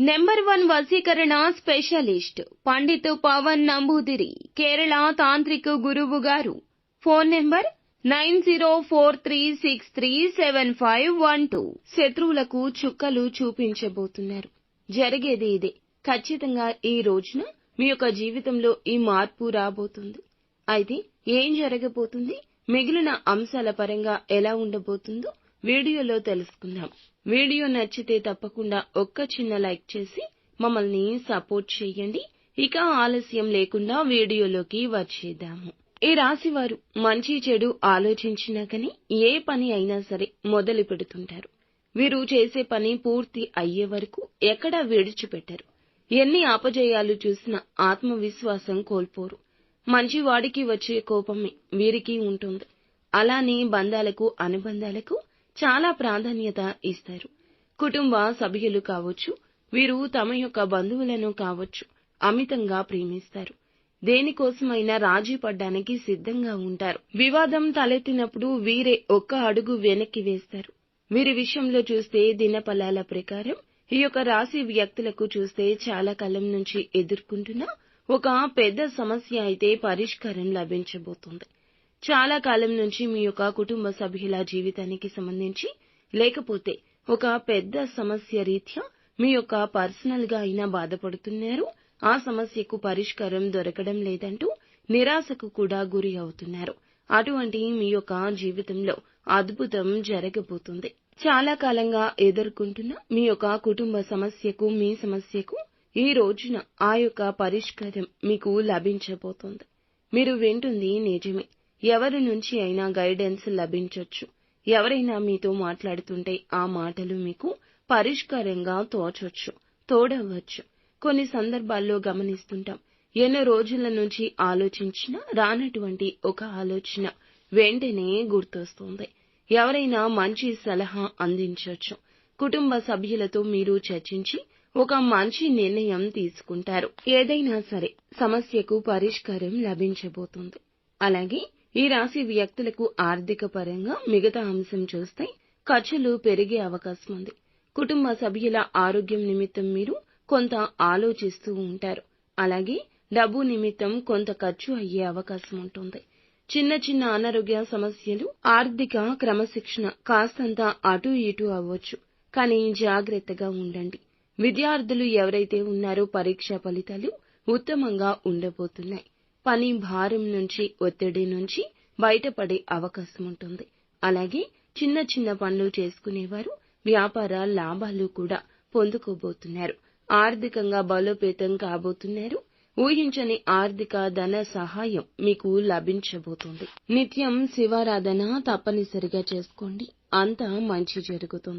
Number one వసీకరణ specialist Pandit Pavan Namboodiri Kerala తాంత్రిక గురువు గారు. Phone number nine zero four three six three seven five one two. శత్రువులకు చుక్కలు చూపించబోతున్నారు. జరిగేది ఇదే. ఖచ్చితంగా ఈ రోజున మీ యొక్క జీవితంలో ఈ మార్పు రాబోతుంది. అయితే ఏం జరగబోతుంది? మిగిలిన అంశాల పరంగా ఎలా ఉండబోతుందో వీడియోలో తెలుసుకుందాం. వీడియో నచ్చితే తప్పకుండా ఒక్క చిన్న లైక్ చేసి మమ్మల్ని సపోర్ట్ చేయండి. ఇక ఆలస్యం లేకుండా వీడియోలోకి వచ్చేద్దాము. ఈ రాశివారు మంచి చెడు ఆలోచించినా కానీ ఏ పని అయినా సరే మొదలు పెడుతుంటారు. వీరు చేసే పని పూర్తి అయ్యే వరకు ఎక్కడా విడిచిపెట్టరు. ఎన్ని అపజయాలు చూసినా ఆత్మవిశ్వాసం కోల్పోరు. మంచివాడికి వచ్చే కోపమే వీరికి ఉంటుంది. అలానే బంధాలకు అనుబంధాలకు చాలా ప్రాధాన్యత ఇస్తారు. కుటుంబ సభ్యులు కావచ్చు వీరు తమ యొక్క బంధువులను కావచ్చు అమితంగా ప్రేమిస్తారు. దేనికోసమైనా రాజీ పడ్డానికి సిద్ధంగా ఉంటారు. వివాదం తలెత్తినప్పుడు వీరే ఒక్క అడుగు వెనక్కి వేస్తారు. వీరి విషయంలో చూస్తే దినఫలాల ప్రకారం ఈ యొక్క రాశి వ్యక్తులకు చూస్తే చాలా కాలం నుంచి ఎదుర్కొంటున్న ఒక పెద్ద సమస్య అయితే పరిష్కారం లభించబోతుంది. చాలా కాలం నుంచి మీ యొక్క కుటుంబ సభ్యుల జీవితానికి సంబంధించి లేకపోతే ఒక పెద్ద సమస్య రీత్యా మీ యొక్క పర్సనల్గా అయినా బాధపడుతున్నారు. ఆ సమస్యకు పరిష్కారం దొరకడం లేదంటూ నిరాశకు కూడా గురి అవుతున్నారు. అటువంటి మీ యొక్క జీవితంలో అద్భుతం జరగబోతుంది. చాలా కాలంగా ఎదుర్కొంటున్న మీ యొక్క కుటుంబ సమస్యకు మీ సమస్యకు ఈ రోజున ఆ యొక్క పరిష్కారం మీకు లభించబోతోంది. మీరు వింటుంది నిజమే. ఎవరి నుంచి అయినా గైడెన్స్ లభించొచ్చు. ఎవరైనా మీతో మాట్లాడుతుంటే ఆ మాటలు మీకు పరిష్కారంగా తోచొచ్చు తోడవచ్చు కొన్ని సందర్భాల్లో గమనిస్తుంటాం ఎన్నో రోజుల నుంచి ఆలోచించినా రానటువంటి ఒక ఆలోచన వెంటనే గుర్తొస్తుంది. ఎవరైనా మంచి సలహా అందించవచ్చు కుటుంబ సభ్యులతో మీరు చర్చించి ఒక మంచి నిర్ణయం తీసుకుంటారు. ఏదైనా సరే సమస్యకు పరిష్కారం లభించబోతుంది. అలాగే ఈ రాశి వ్యక్తులకు ఆర్థిక పరంగా మిగతా అంశం చూస్తే ఖర్చులు పెరిగే అవకాశం ఉంది. కుటుంబ సభ్యుల ఆరోగ్యం నిమిత్తం మీరు కొంత ఆలోచిస్తూ ఉంటారు. అలాగే డబ్బు నిమిత్తం కొంత ఖర్చు అయ్యే అవకాశం ఉంటుంది. చిన్న చిన్న అనారోగ్య సమస్యలు ఆర్థిక క్రమశిక్షణ కాస్తంత అటు ఇటు అవ్వచ్చు. కానీ జాగ్రత్తగా ఉండండి. విద్యార్థులు ఎవరైతే ఉన్నారో పరీక్ష ఫలితాలు ఉత్తమంగా ఉండబోతున్నాయి. పని భారం నుంచి ఒత్తిడి నుంచి బయటపడే అవకాశం ఉంటుంది. అలాగే చిన్న చిన్న పనులు చేసుకునేవారు వ్యాపార లాభాలు కూడా పొందుకోబోతున్నారు. ఆర్థికంగా బలోపేతం కాబోతున్నారు. ఊహించని ఆర్థిక ధన సహాయం మీకు లభించబోతుంది. నిత్యం శివారాధన తప్పనిసరిగా చేసుకోండి. అంతా మంచి జరుగుతుంది.